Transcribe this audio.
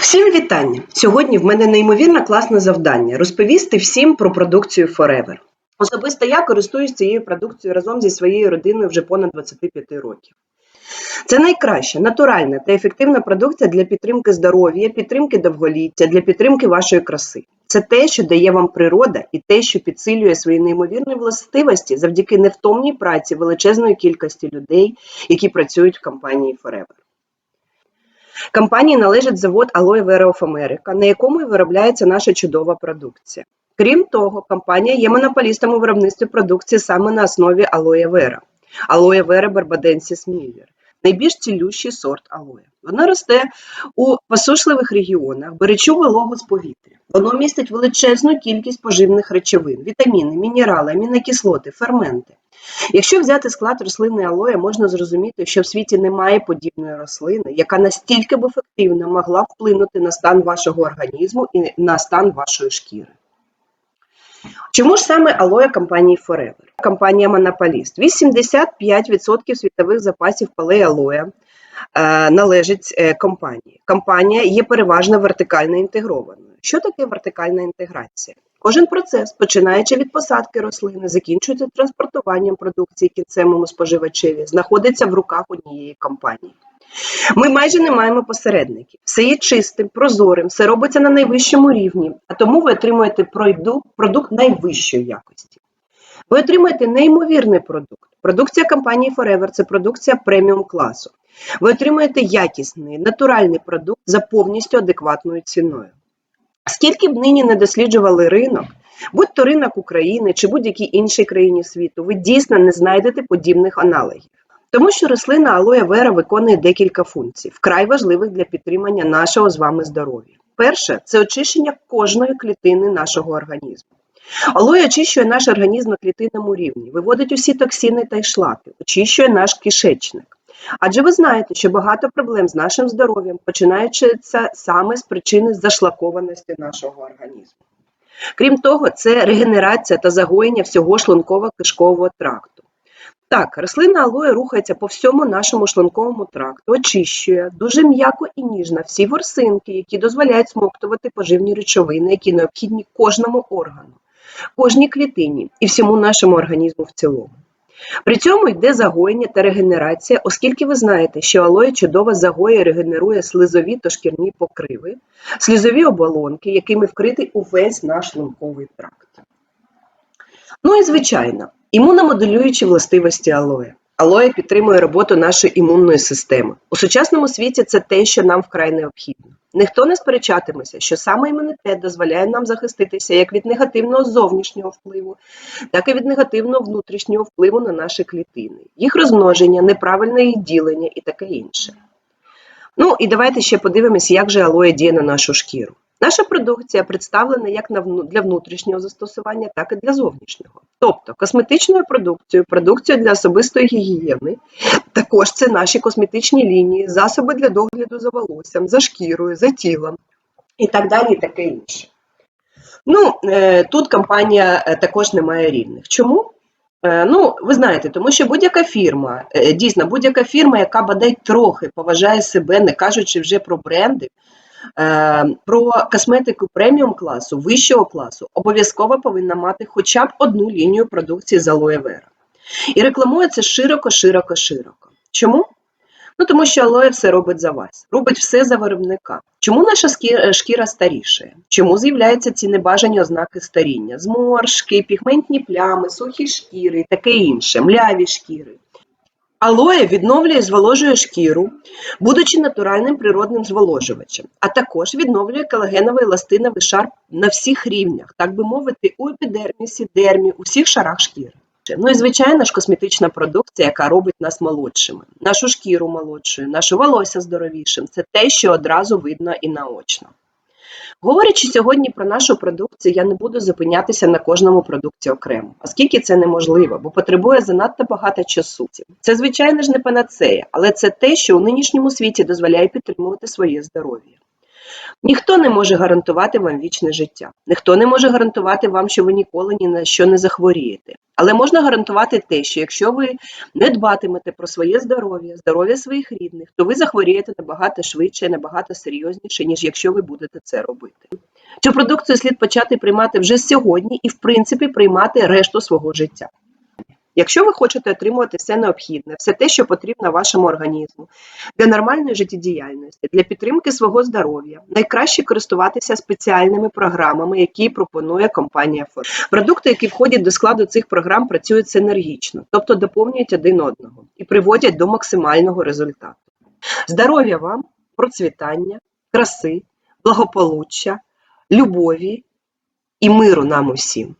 Всім вітання! Сьогодні в мене неймовірно класне завдання розповісти всім про продукцію Forever. Особисто я користуюсь цією продукцією разом зі своєю родиною вже понад 25 років. Це найкраща, натуральна та ефективна продукція для підтримки здоров'я, підтримки довголіття, для підтримки вашої краси. Це те, що дає вам природа, і те, що підсилює свої неймовірні властивості завдяки невтомній праці величезної кількості людей, які працюють в компанії Forever. Компанії належить завод Aloe Vera of America, на якому і виробляється наша чудова продукція. Крім того, компанія є монополістом у виробництві продукції саме на основі Aloe Vera. Aloe Vera Barbadensis Miller – найбільш цілющий сорт алоє. Воно росте у посушливих регіонах, беречу вологу з повітря. Воно містить величезну кількість поживних речовин, вітаміни, мінерали, амінокислоти, ферменти. Якщо взяти склад рослини алоє, можна зрозуміти, що в світі немає подібної рослини, яка настільки б ефективно могла вплинути на стан вашого організму і на стан вашої шкіри. Чому ж саме алоє компанії Forever? Компанія Монополіст. 85% світових запасів палей алоє е, належить е, компанії. Компанія є переважно вертикально інтегрованою. Що таке вертикальна інтеграція? Кожен процес, починаючи від посадки рослини, закінчується транспортуванням продукції кінцевому споживачеві, знаходиться в руках однієї компанії. Ми майже не маємо посередників. Все є чистим, прозорим, все робиться на найвищому рівні, а тому ви отримуєте продукт найвищої якості. Ви отримуєте неймовірний продукт. Продукція компанії Forever – це продукція преміум класу. Ви отримуєте якісний, натуральний продукт за повністю адекватною ціною. Скільки б нині не досліджували ринок, будь то ринок України чи будь-якій іншій країні світу, ви дійсно не знайдете подібних аналогів. Тому що рослина алоє вера виконує декілька функцій, вкрай важливих для підтримання нашого з вами здоров'я. Перше це очищення кожної клітини нашого організму. Алоє очищує наш організм на клітинному рівні, виводить усі токсини та й шлаки, очищує наш кишечник. Адже ви знаєте, що багато проблем з нашим здоров'ям починаються саме з причини зашлакованості нашого організму. Крім того, це регенерація та загоєння всього шлунково-кишкового тракту. Так, рослина алоє рухається по всьому нашому шлунковому тракту, очищує дуже м'яко і ніжно всі ворсинки, які дозволяють смоктувати поживні речовини, які необхідні кожному органу, кожній клітині і всьому нашому організму в цілому. При цьому йде загоєння та регенерація, оскільки ви знаєте, що алоє чудово загоює і регенерує слизові та шкірні покриви, слізові оболонки, якими вкритий увесь наш шлунковий тракт. Ну і звичайно, імуномоделюючі властивості алоє. Алоє підтримує роботу нашої імунної системи. У сучасному світі це те, що нам вкрай необхідно. Ніхто не сперечатиметься, що саме імунітет дозволяє нам захиститися як від негативного зовнішнього впливу, так і від негативного внутрішнього впливу на наші клітини, їх розмноження, неправильне їх ділення і таке інше. Ну і давайте ще подивимось, як же алоє діє на нашу шкіру. Наша продукція представлена як для внутрішнього застосування, так і для зовнішнього. Тобто косметичною продукцією, продукцією для особистої гігієни, також це наші косметичні лінії, засоби для догляду за волоссям, за шкірою, за тілом і так далі, і таке інше. Ну, е, тут компанія е, також не має рівних. Чому? Е, Ну, ви знаєте, тому що будь-яка фірма, дійсно, будь-яка фірма, яка бодай трохи поважає себе, не кажучи вже про бренди, про косметику преміум класу, вищого класу, обов'язково повинна мати хоча б одну лінію продукції з алоє вера. І рекламує це широко, широко, широко. Чому? Ну, тому що алоє все робить за вас, робить все за виробника. Чому наша шкіра старішає? Чому з'являються ці небажані ознаки старіння? Зморшки, пігментні плями, сухі шкіри таке інше, мляві шкіри. Алоє відновлює і зволожує шкіру, будучи натуральним природним зволожувачем, а також відновлює колагеновий еластиновий шар на всіх рівнях, так би мовити, у епідермісі, дермі, у всіх шарах шкіри. Ну і звичайно ж косметична продукція, яка робить нас молодшими, нашу шкіру молодшою, наше волосся здоровішим. Це те, що одразу видно і наочно. Говорячи сьогодні про нашу продукцію, я не буду зупинятися на кожному продукті окремо, оскільки це неможливо, бо потребує занадто багато часу. Це, звичайно ж, не панацея, але це те, що у нинішньому світі дозволяє підтримувати своє здоров'я. Ніхто не може гарантувати вам вічне життя. Ніхто не може гарантувати вам, що ви ніколи ні на що не захворієте. Але можна гарантувати те, що якщо ви не дбатимете про своє здоров'я, здоров'я своїх рідних, то ви захворієте набагато швидше, набагато серйозніше, ніж якщо ви будете це робити. Цю продукцію слід почати приймати вже сьогодні і, в принципі, приймати решту свого життя. Якщо ви хочете отримувати все необхідне, все те, що потрібно вашому організму для нормальної життєдіяльності, для підтримки свого здоров'я, найкраще користуватися спеціальними програмами, які пропонує компанія Фор. Продукти, які входять до складу цих програм, працюють синергічно, тобто доповнюють один одного і приводять до максимального результату. Здоров'я вам, процвітання, краси, благополуччя, любові і миру нам усім.